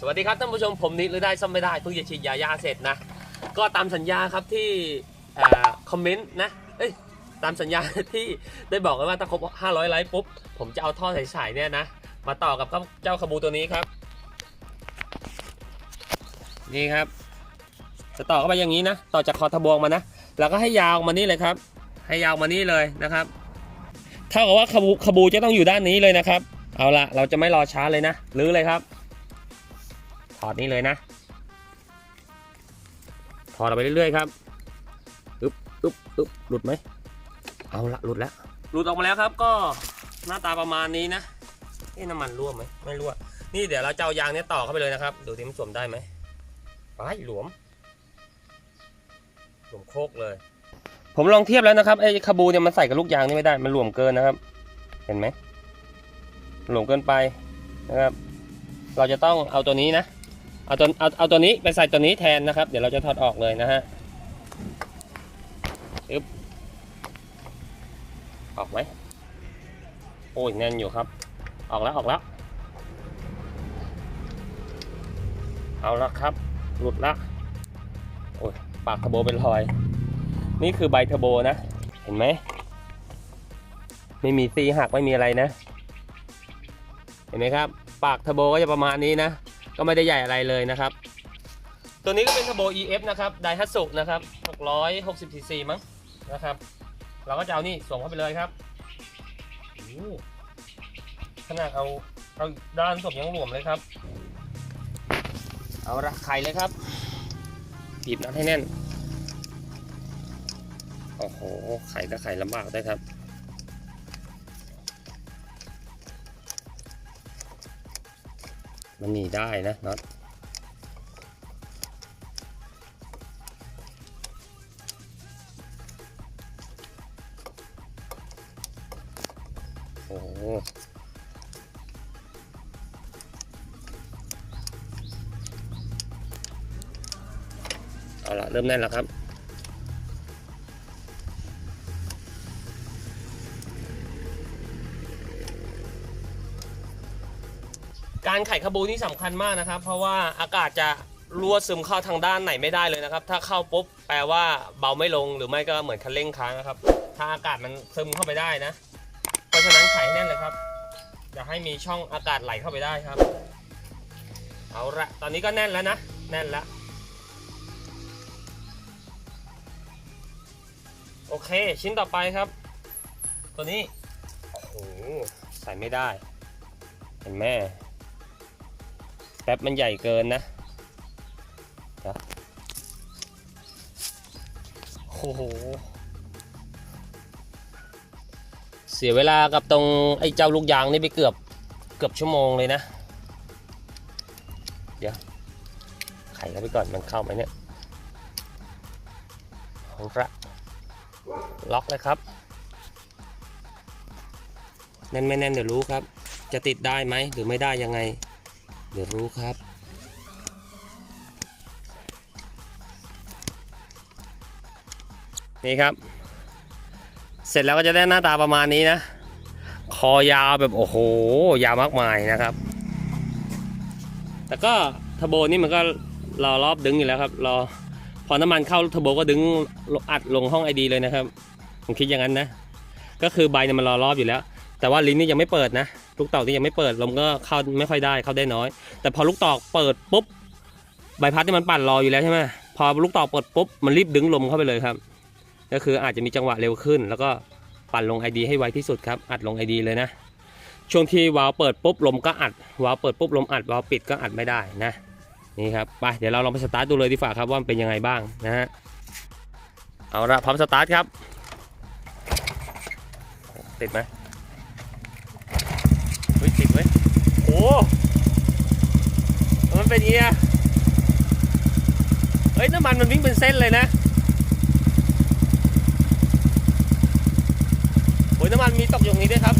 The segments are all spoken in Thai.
สวัสดีครับท่านผู้ชมผมนิดหรือได้ซ่อมไม่ได้เพิ่งจะฉีดยายาเสร็จนะ ก็ตามสัญญาครับที่คอมเมนต์นะเอ้ยตามสัญญาที่ได้บอกไว้ว่าถ้าครบ 500 ไลค์ปุ๊บ ผมจะเอาท่อใสๆเนี่ยนะ มาต่อกับเจ้าขบูตัวนี้ครับ นี่ครับ จะต่อเข้าไปอย่างนี้นะ ต่อจากคอทะบวงมานะ แล้วก็ให้ยาวมานี่เลยครับ ให้ยาวมานี่เลยนะครับ เท่ากับว่าขบูขบูจะต้องอยู่ด้านนี้เลยนะครับ เอาละเราจะไม่รอช้าเลยนะรื้อเลยครับ ถอดนี้เลยนะ ถอดออกไปเรื่อยๆครับอึ๊บอึ๊บอึ๊บหลุดไหม เอาละหลุดแล้ว หลุดออกมาแล้วครับ ก็หน้าตาประมาณนี้นะเอ๊ะน้ำมันรั่วไหมไม่รั่ว นี่เดี๋ยวเราจะเอายางเนี้ยต่อเข้าไปเลยนะครับ ดูที่มันสวมได้ไหมไปหลวม หลวมโคกเลย ผมลองเทียบแล้วนะครับไอ้คาบูเนี่ยมันใส่กับลูกยางนี่ไม่ได้ มันหลวมเกินนะครับ เห็นไหม หลวมเกินไปนะครับ เราจะต้องเอาตัวนี้นะ เอาตัวเอาเอาตัวนี้ไปใส่ตัวนี้แทนนะครับ เดี๋ยวเราจะถอดออกเลยนะฮะอึ๊บออกไหมโอ้ยแน่นอยู่ครับ ออกแล้วออกแล้ว เอาละครับ หลุดละโอ้ยปากเทอร์โบเป็นรอย นี่คือใบเทอร์โบนะ เห็นไหม ไม่มีซีหักไม่มีอะไรนะ เห็นไหมครับ ปากเทอร์โบก็จะประมาณนี้นะ ก็ไม่ได้ใหญ่อะไรเลยนะครับ ตัวนี้ก็เป็นเทอร์โบ EF นะครับไดฮัตสุนะครับ660 cc มั้งนะครับ เราก็จะเอานี่ส่งเข้าไปเลยครับอ้โหขนาดเอาเอาด้านศพยังหลวมเลยครับ เอาละไข่เลยครับบีบนัดให้แน่น โอ้โห ไข่ก็ไข่ลำบากได้ครับ มันหนีได้นะน็อตโอ้โหเอาละเริ่มแน่นแล้วครับ การไขขบูนี่สำคัญมากนะครับ เพราะว่าอากาศจะรั่วซึมเข้าทางด้านไหนไม่ได้เลยนะครับ ถ้าเข้าปุ๊บแปลว่าเบาไม่ลงหรือไม่ก็เหมือนคันเร่งค้างนะครับ ถ้าอากาศมันซึมเข้าไปได้นะ เพราะฉะนั้นไขให้แน่นเลยครับอย่าให้มีช่องอากาศไหลเข้าไปได้ครับ เอาละตอนนี้ก็แน่นแล้วนะ แน่นแล้วโอเค ชิ้นต่อไปครับ ตัวนี้โอ้โหใส่ไม่ได้ เห็นไหม แป๊บมันใหญ่เกินนะโอ้โห เสียเวลากับตรงไอ้เจ้าลูกยางนี่ไปเกือบเกือบชั่วโมงเลยนะ เดี๋ยว ไขเข้าไปก่อนมันเข้าไหมเนี่ยเอาละล็อกเลยครับ แน่นไม่แน่นเดี๋ยวรู้ครับ จะติดได้ไหมหรือไม่ได้ยังไง เดี๋ยวรู้ครับ นี่ครับ เสร็จแล้วก็จะได้หน้าตาประมาณนี้นะ คอยาวแบบโอ้โห ยาวมากมายนะครับ แต่ก็เทโบนี่มันก็รอรอบดึงอยู่แล้วครับ รอพอน้ำมันเข้าเทโบก็ดึงอัดลงห้องไอดีเลยนะครับ ผมคิดอย่างนั้นนะ ก็คือใบเนี่ยมันรอรอบอยู่แล้ว แต่ว่าลิ้นนี่ยังไม่เปิดนะ ลูกตอกนี่ยังไม่เปิดลมก็เข้าไม่ค่อยได้เข้าได้น้อย แต่พอลูกตอกเปิดปุ๊บใบพัดนี่มันปั่นรออยู่แล้วใช่ไหมพอลูกตอกเปิดปุ๊บมันรีบดึงลมเข้าไปเลยครับ ก็คืออาจจะมีจังหวะเร็วขึ้น แล้วก็ปั่นลง ID ให้ไวที่สุดครับอัดลง ID เลยนะช่วงที่วาล์วเปิดปุ๊บลมก็อัดวาล์วเปิดปุ๊บลมอัดวาล์วปิดก็อัดไม่ได้นะนี่ครับไปเดี๋ยวเราลองไปสตาร์ทดูเลยดีกว่าครับว่ามันเป็นยังไงบ้างนะฮะเอาละพร้อมสตาร์ทครับติดไหม เฮ้ยติดเว้ยโอ้ มันเป็นอย่างเงี้ยเฮ้ยน้ำมันมันวิ่งเป็นเส้นเลยนะโอ้ยน้ำมันมีตกอยู่ตรงนี้ด้วยครับ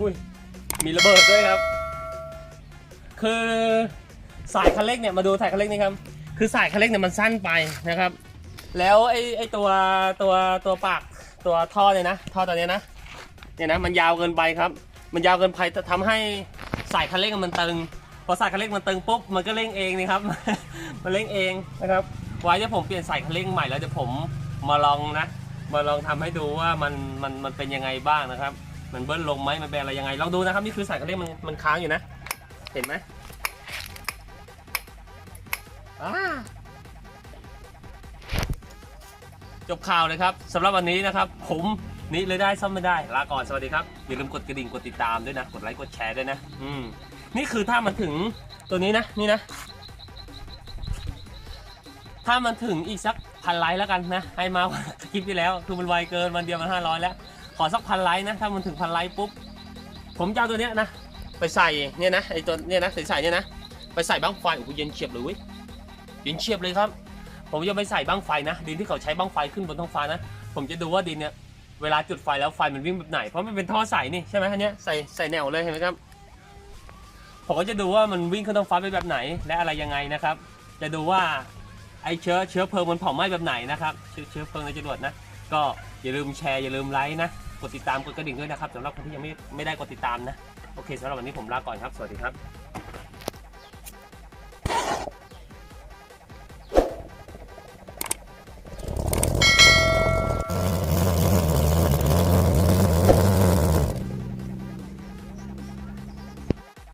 อุ้ยมีระเบิดด้วยครับ คือสายคันเร่งเนี่ยมาดูสายคันเร่งนี่ครับ คือสายคันเร่งเนี่ยมันสั้นไปนะครับ แล้วไอ้ไอ้ตัวตัวตัวปากตัวท่อเนี่ยนะท่อตัวเนี้ยนะเนี่ยนะมันยาวเกินไปครับ มันยาวเกินไปทำให้สายคันเร่งมันตึงพอสายคันเร่งมันตึงปุ๊บมันก็เร่งเองนะครับ มันเร่งเองนะครับไว้เดี๋ยวผมเปลี่ยนสายคันเร่งใหม่แล้วเดี๋ยวผมมาลองนะ มาลองทำให้ดูว่ามันมันมันเป็นยังไงบ้างนะครับ มันเบิ้ลลงไหมมันเป็นอะไรยังไงลองดูนะครับนี่คือสายคันเร่งมันมันค้างอยู่นะ เห็นไหมจบข่าวเลยครับสำหรับวันนี้นะครับ ผมนี่เลยได้ซ่อมไม่ได้ลาก่อนสวัสดีครับ อย่าลืมกดกระดิ่งกดติดตามด้วยนะ กดไลค์กดแชร์ด้วยนะ อืมนี่คือถ้ามันถึงตัวนี้นะนี่นะ ถ้ามันถึงอีกสักพันไลค์แล้วกันนะ ให้มาคลิปที่แล้วคือมันไวเกินวันเดียวมันห้าร้อยแล้ว อสักพันไลค์นะถ้ามันถึงพันไลค์ปุ๊บผมจะเอาตัวเนี้ยนะไปใส่เนี่ยนะไอตัวเนี่ยนะใส่ๆเนี่ยนะไปใส่บ้างไฟโอ้โหเย็นเฉียบเลยเว้ยเย็นเฉียบเลยครับ ผมจะไปใส่บ้างไฟนะ ดินที่เขาใช้บ้างไฟขึ้นบนท้องฟ้านะ ผมจะดูว่าดินเนี่ยเวลาจุดไฟแล้วไฟมันวิ่งแบบไหน เพราะมันเป็นท่อใส่นี่ใช่ไหมอันเนี้ยใส่ใส่แนวเลยเห็นไหมครับผมก็จะดูว่ามันวิ่งขึ้นท้องฟ้าไปแบบไหนและอะไรยังไงนะครับ จะดูว่าไอเชื้อเชื้อเพลิงมันเผาไหม้แบบไหนนะครับเชื้อเชื้อเพลิงในจรวดนะ ก็อย่าลืมแชร์อย่าลืมไลค์นะ กดติดตามกดกระดิ่งด้วยนะครับสำหรับคนที่ยังไม่ไม่ได้กดติดตามนะ โอเคสำหรับวันนี้ผมลาก่อนครับ สวัสดีครับ